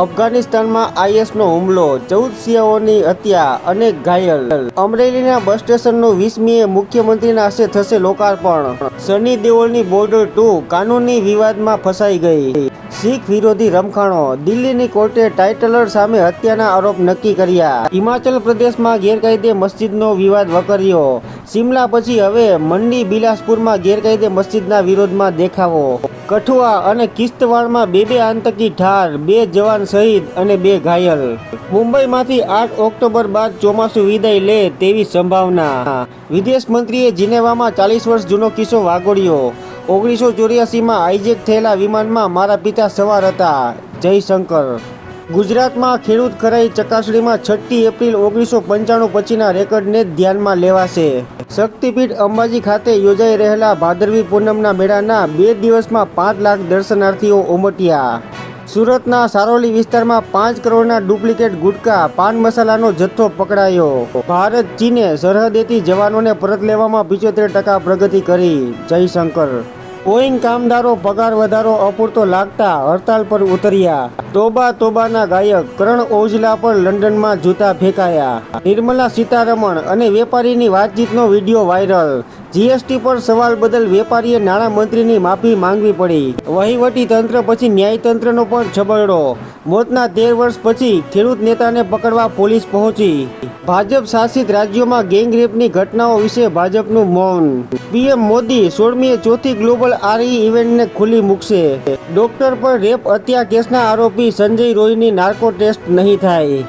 અફઘાનિસ્તાનમાં આઈએસનો હુમલો, ચૌદ શિયાઓની હત્યા અનેક ઘાયલ. અમરેલીના બસ સ્ટેશનનું વીસમીએ મુખ્યમંત્રીના હસ્તે થશે લોકાર્પણ. સની દેઓલની બોર્ડર ટુ કાનૂની વિવાદમાં ફસાઈ ગઈ. શીખ વિરોધી રમખાણો દિલ્હીની કોર્ટે ટાઇટલર સામે હત્યાના આરોપ નક્કી કર્યા. હિમાચલ પ્રદેશમાં ગેરકાયદે મસ્જિદનો વિવાદ વકર્યો. સિમલા પછી હવે મંડી બિલાસપુરમાં ગેરકાયદે મસ્જિદના વિરોધમાં દેખાવો. કઠુઆ અને કિશ્તવાડમાં બે બે આતંકી ઠાર, બે જવાન શહીદ અને બે ઘાયલ. મુંબઈમાંથી આઠ ઓક્ટોબર બાદ ચોમાસું વિદાય લે તેવી સંભાવના. વિદેશ મંત્રીએ જીનેવામાં ચાલીસ વર્ષ જૂનો કિસ્સો વાગોડ્યો ઓગણીસો ચોર્યાસીમાં હાઇજેક થયેલા વિમાનમાં મારા પિતા સવાર હતા. જયશંકર. ગુજરાતમાં ખેડૂત ખરાઈ ચકાસણીમાં છઠ્ઠી એપ્રિલ ઓગણીસો પંચાણું પછીના રેકોર્ડને ધ્યાનમાં લેવાશે. શક્તિપીઠ અંબાજી ખાતે યોજાઈ રહેલા ભાદરવી પૂનમના મેળાના બે દિવસમાં પાંચ લાખ દર્શનાર્થીઓ ઉમટ્યા. સુરતના સારોલી વિસ્તારમાં પાંચ કરોડના ડુપ્લિકેટ ગુટકા, પાન મસાલાનો જથ્થો પકડાયો. ભારત ચીને સરહદેથી જવાનોને પરત લેવામાં પિચોતેર ટકા પ્રગતિ કરી. જયશંકર. બોઈંગ કામદારો પગાર વધારો અપૂરતો લાગતા હડતાલ પર ઉતર્યા. તોબા તોબાના ગાયક કરણ ઓજલા પર લંડનમાં જૂતા ફેંકાયા. નિર્મલા સીતારમણ અને વેપારીની વાતચીતનો વીડિયો વાયરલ. જીએસટી પર સવાલ બદલ વેપારીએ નાણામંત્રીની માફી માંગવી પડી. વહીવટી તંત્ર પછી ન્યાયતંત્રનો પણ છબરડો. મોતના તેર વર્ષ પછી ખેડૂત નેતાને પકડવા પોલીસ પહોંચી. ભાજપ શાસિત રાજ્યોમાં ગેંગરેપની ઘટનાઓ વિશે ભાજપનું મૌન. પીએમ મોદી સોળમીએ ચોથી ગ્લોબલ આરઈ ઇવેન્ટને ખુલ્લી મૂકશે. ડોક્ટર પર રેપ હત્યા કેસના આરોપી સંજય રોયની નાર્કો ટેસ્ટ નહીં થાય.